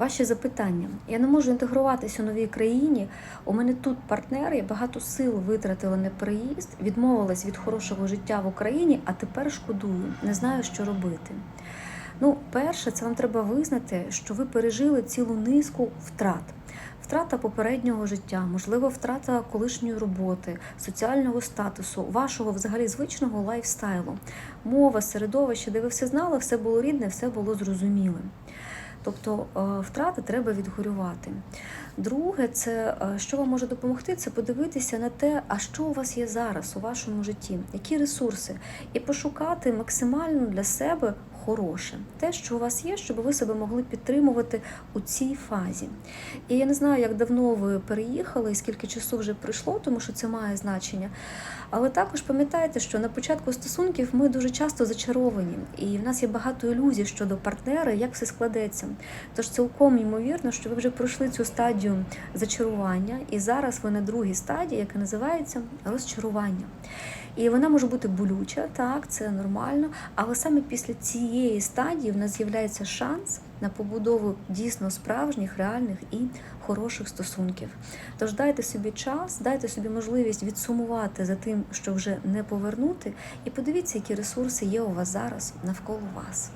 Ваші запитання. Я не можу інтегруватися у новій країні. У мене тут партнери, я багато сил витратила на переїзд, відмовилась від хорошого життя в Україні, а тепер шкодую, не знаю, що робити. Ну, перше, це вам треба визнати, що ви пережили цілу низку втрат. Втрата попереднього життя, можливо, втрата колишньої роботи, соціального статусу, вашого взагалі звичного лайфстайлу, мова, середовище, де ви все знали, все було рідне, все було зрозуміле. Тобто е, втрати треба відгорювати. Друге, це е, що вам може допомогти, це подивитися на те, а що у вас є зараз у вашому житті, які ресурси, і пошукати максимально для себе хороше, те, що у вас є, щоб ви себе могли підтримувати у цій фазі. І я не знаю, як давно ви переїхали і скільки часу вже пройшло, тому що це має значення. Але також пам'ятайте, що на початку стосунків ми дуже часто зачаровані, і в нас є багато ілюзій щодо партнера, як все складеться. Тож цілком ймовірно, що ви вже пройшли цю стадію зачарування, і зараз ви на другій стадії, яка називається розчарування. І вона може бути болюча, так, це нормально. Але саме після цієї стадії в нас з'являється шанс на побудову дійсно справжніх, реальних і хороших стосунків. Тож дайте собі час, дайте собі можливість відсумувати за тим, що вже не повернути, і подивіться, які ресурси є у вас зараз навколо вас.